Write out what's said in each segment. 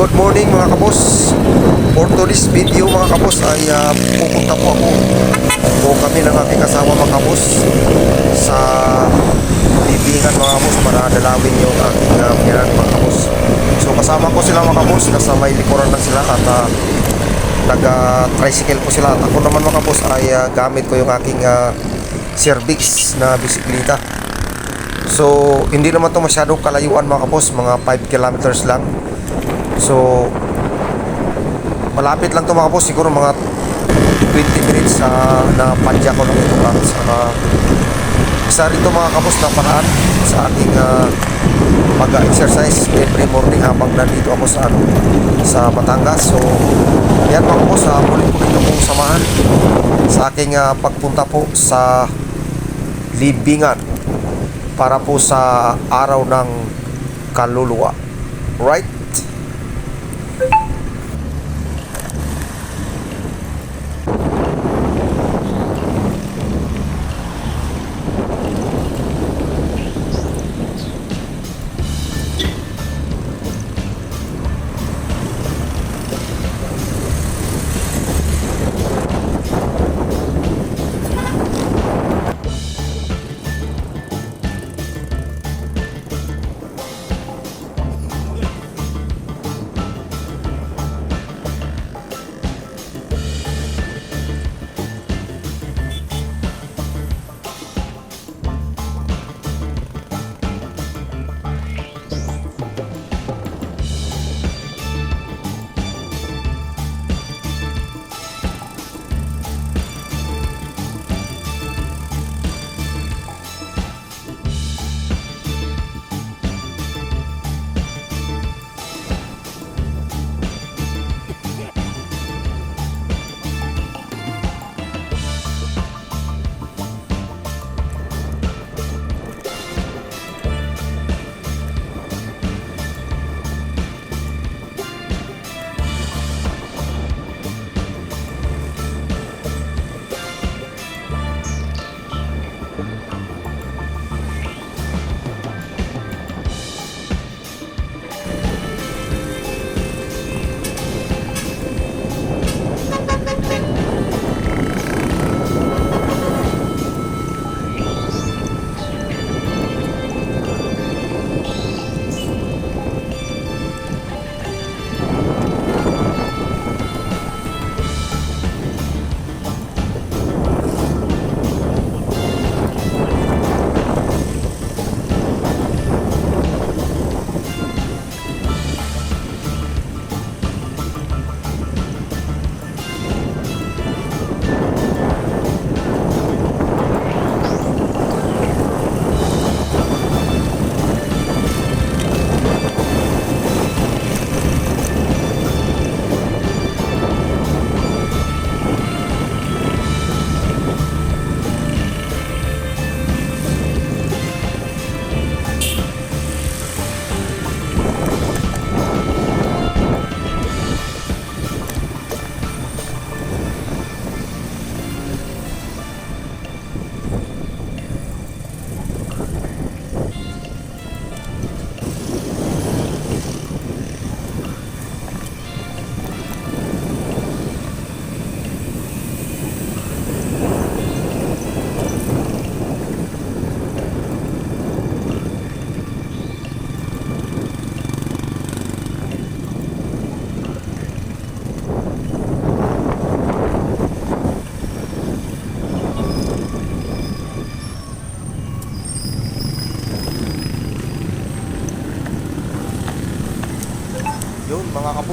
Good morning mga kabos. For today's video mga kabos ay ah, pupunta po ako o kami ng aking asawa mga kabos sa libingan mga kabos para dalawin yung aking uh, pinan mga kabos. So kasama ko sila mga kabos, nasa may likuran lang sila at ah, nag-tricycle po sila at ako naman mga kabos ay ah, gamit ko yung aking ah, cervix na bisikleta. So, hindi naman to masyadong kalayuan mga kabos, mga 5 kilometers lang. So, malapit lang to mga boss, siguro mga 20 minutes sa na padya ko lang ito lang sa isa rin mga kabos na paraan sa ating uh, mag-exercise every morning habang nandito ako sa ano, sa Batangas. So, yan mga kabos, uh, muli po rin akong samahan sa aking uh, pagpunta po sa Libingan para po sa araw ng kaluluwa. Right?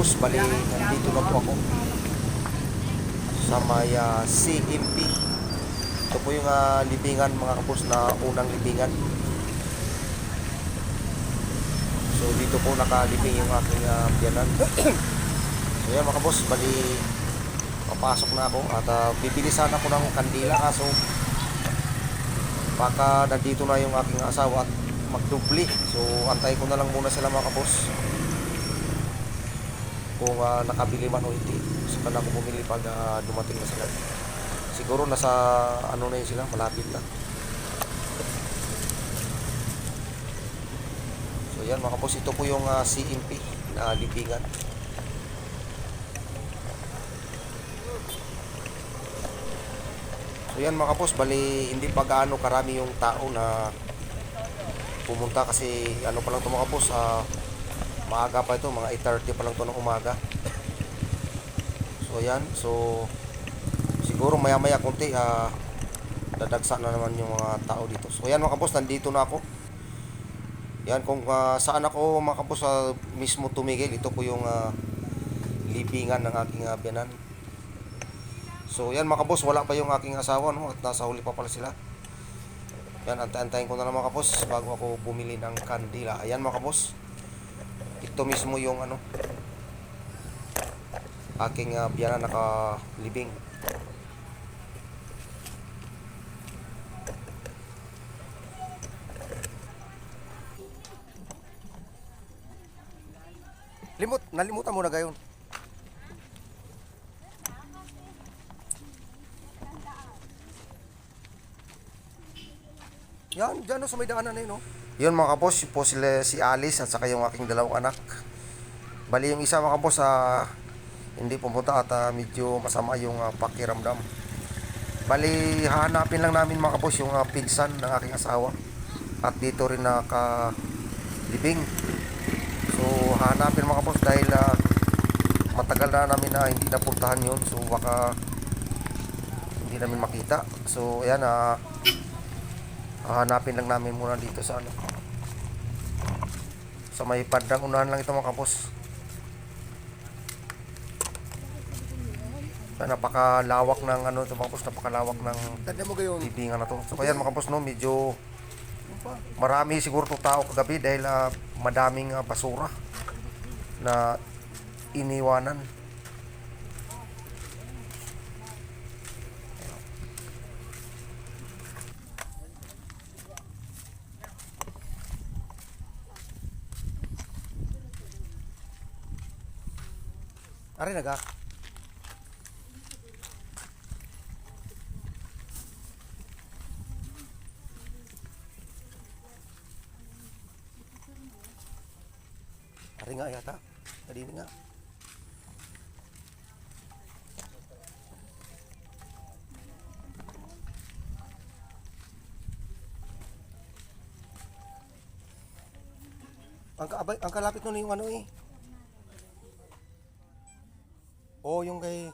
Kabus, bali nandito na po ako sa may ah, CMP. Ito po yung ah, libingan mga kabus na unang libingan. So dito po nakalibing yung aking uh, biyanan. so yan mga kabus, bali papasok na ako at ah, bibilisan ako ng kandila kaso baka nandito na yung aking asawa at magdubli. So antay ko na lang muna sila mga kabus kung uh, nakabili man o hindi. Saka na ako bumili pag uh, dumating na sila. Siguro nasa ano na yun sila malapit na. So yan mga kapos ito po yung ah, uh, CMP na libingan. So yan mga kapos, bali hindi pa gaano karami yung tao na pumunta kasi ano pa lang ito mga kapos, uh, maaga pa ito, mga 8.30 pa lang ito ng umaga. So yan, so siguro maya maya konti, ah, dadagsa na naman yung mga tao dito. So yan mga kapos, nandito na ako. Yan kung ah, saan ako mga kapos sa mismo tumigil, ito po yung ah, libingan ng aking uh, biyanan. So yan mga kabos, wala pa yung aking asawa no at nasa huli pa pala sila. Yan, antay-antayin ko na lang mga kabos bago ako bumili ng kandila. Ayan mga kabos. Ito mismo yung ano aking uh, biyanan nakalibing. Limot, nalimutan mo na gayon. Yan, dyan no, sa may daanan na yun, no? Yun mga kapos, po sila, si Alice at saka yung aking dalawang anak. Bali yung isa mga kapos, ah, hindi pumunta at ah, medyo masama yung ah, pakiramdam. Bali, hahanapin lang namin mga kapos yung ah, pinsan ng aking asawa. At dito rin nakalibing. So, hahanapin mga kapos dahil ah, matagal na namin na hindi napuntahan yun. So, baka hindi namin makita. So, ayan, ah, hahanapin lang namin muna dito sa ano. Sa may padang unahan lang ito mga kapos. Ah, napakalawak ng ano ito mga kapos napakalawak ng libingan na to. So kaya mga kapos no medyo marami siguro to tao kagabi dahil ah, madaming ah, basura na iniwanan Ari naga. Ari nga yata. Tadi nga. Ang ang kalapit nun yung ano eh. Oh, yung kay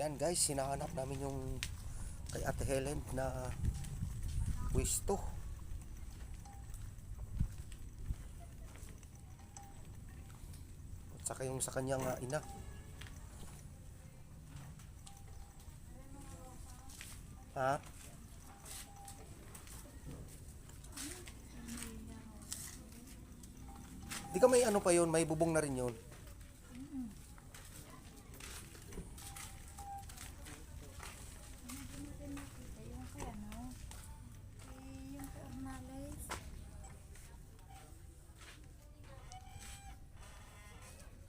Yan guys, hinahanap namin yung kay Ate Helen na pwesto. At saka yung sa kanyang ah, ina. Ha? Di ka may ano pa yun, may bubong na rin yun. Yung kay ano, eh, yung kay Ornales.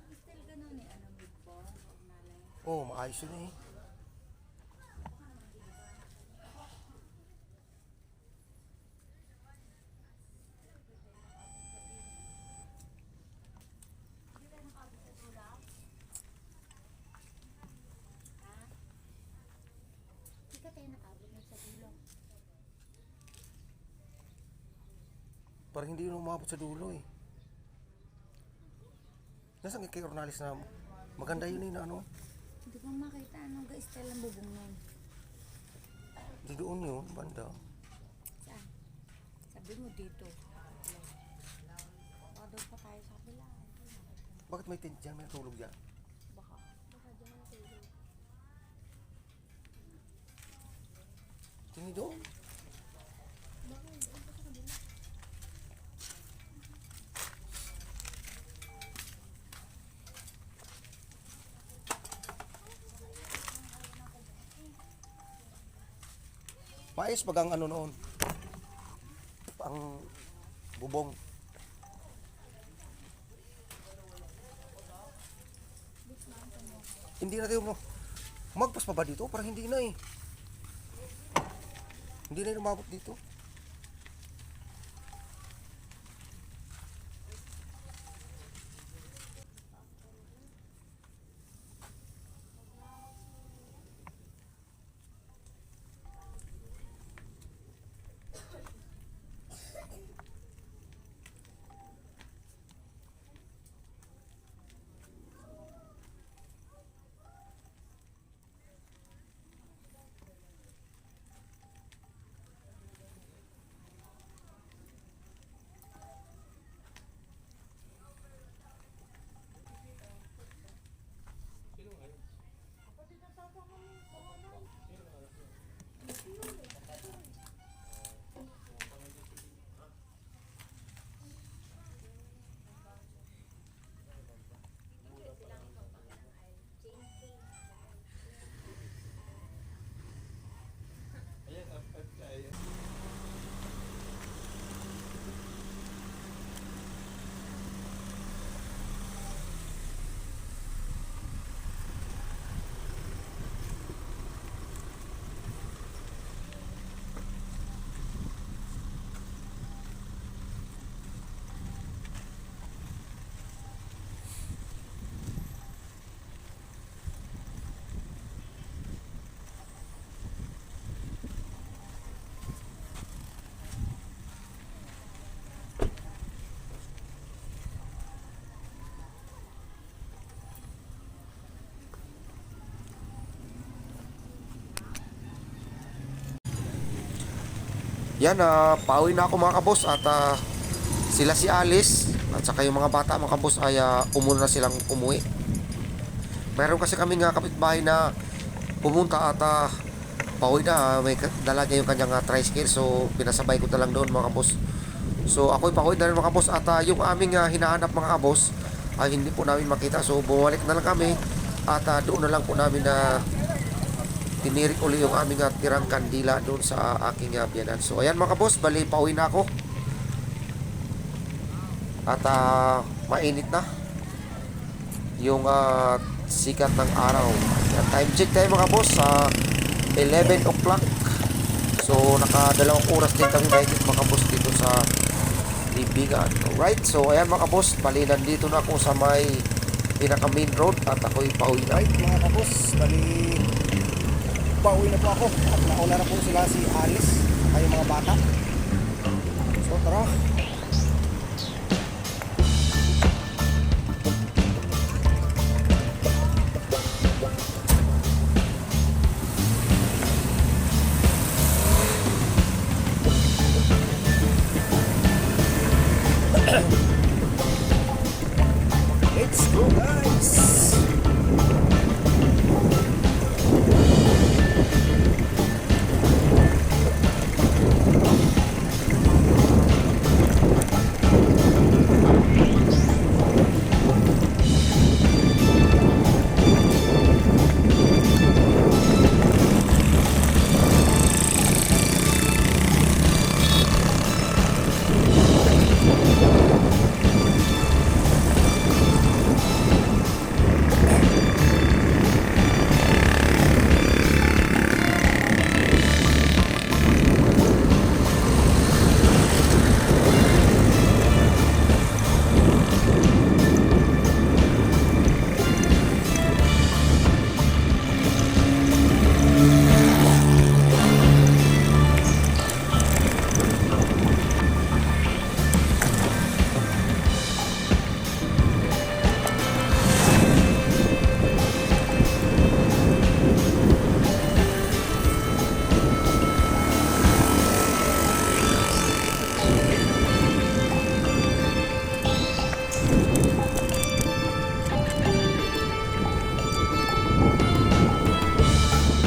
Ang still ganun eh, ano, big ball, Ornales. Maayos yun eh. Ka tayo nakabot na sa. Parang hindi yun umabot sa dulo eh. Nasaan kay Ornalis na maganda yun eh na ano? Hindi ko makita anong ga-style ang bubong nun. Di doon yun, banda. Saan? Sabi mo dito. Baka doon pa tayo sa kabila. Bakit may tent dyan? May tulog dyan? Baka. Baka dyan ang tulog. Tingin doon. Paayos pag ang ano noon. Ang bubong. Hindi na tayo mo. Magpas pa ba dito? Parang hindi na eh. Hindi na umabot dito. Yan, ah, pauwi na ako mga kabos at ah, sila si Alice at saka yung mga bata mga kabos ay ah, umuna na silang umuwi. Meron kasi kami nga kapitbahay na pumunta at ah, pauwi na. may dala niya yung kanyang ah, tricycle so pinasabay ko na lang doon mga kabos. So ako'y pauwi na rin mga kabos at ah, yung aming ah, hinahanap mga kabos ay hindi po namin makita. So bumalik na lang kami at ah, doon na lang po namin na tinirik uli yung aming uh, tirang kandila doon sa aking uh, biyanan. So ayan mga boss, bali pauwi na ako. At ah, mainit na yung ah, sikat ng araw. Ayan, time check tayo mga boss sa 11 o'clock. So nakadalawang oras din kami mahigit mga boss dito sa Libingan. Alright, so ayan mga boss, bali nandito na ako sa may pinaka main road at ako'y pauwi na. Right mga kabos, bali pauwi na po ako at nauna na po sila si Alice at yung mga bata. So tara.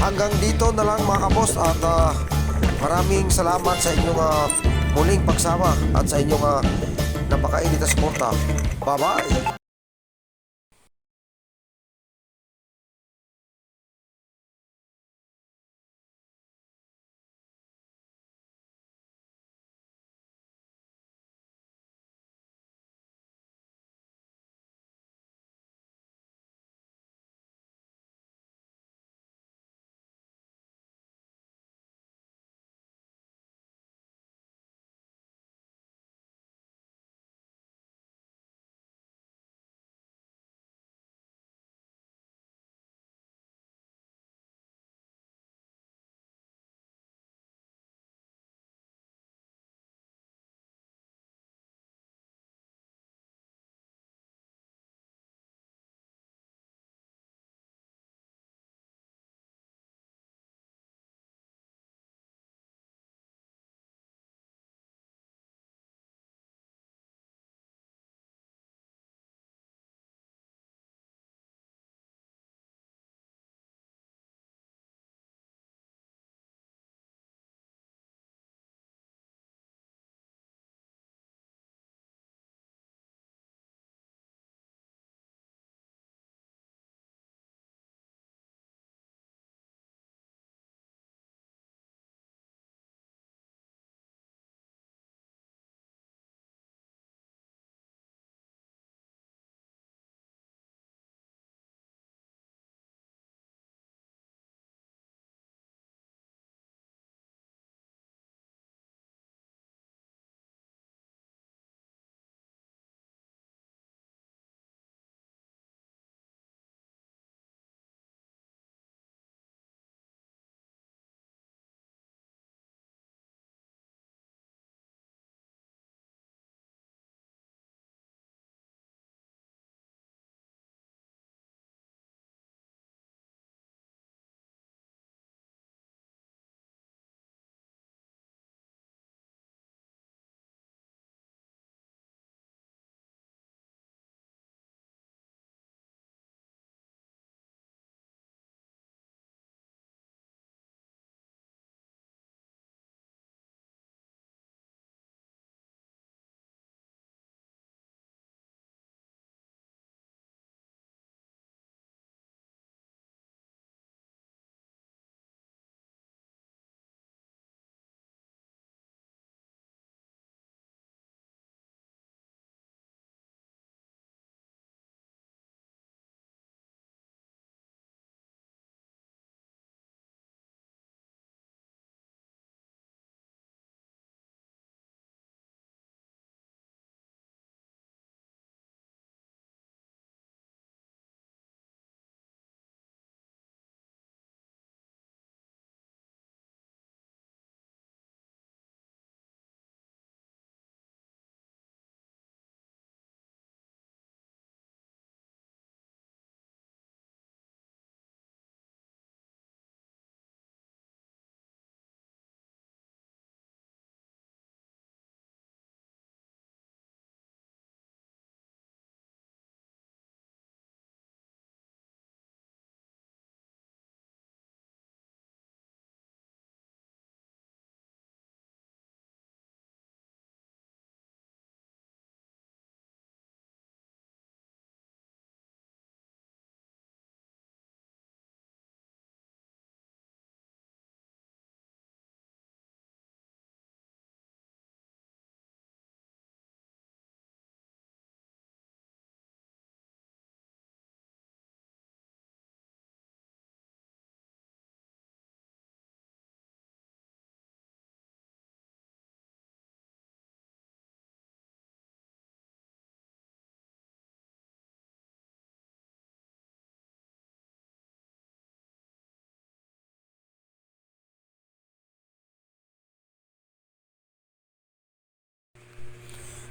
Hanggang dito na lang mga kabos at ah, maraming salamat sa inyong ah, muling pagsama at sa inyong uh, napakainit na suporta. Bye-bye!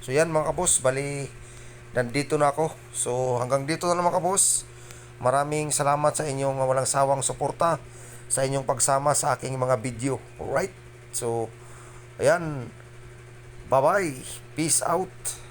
So yan mga kabos, bali nandito na ako. So hanggang dito na lang mga kabos. Maraming salamat sa inyong walang sawang suporta sa inyong pagsama sa aking mga video. Alright? So, ayan. Bye-bye. Peace out.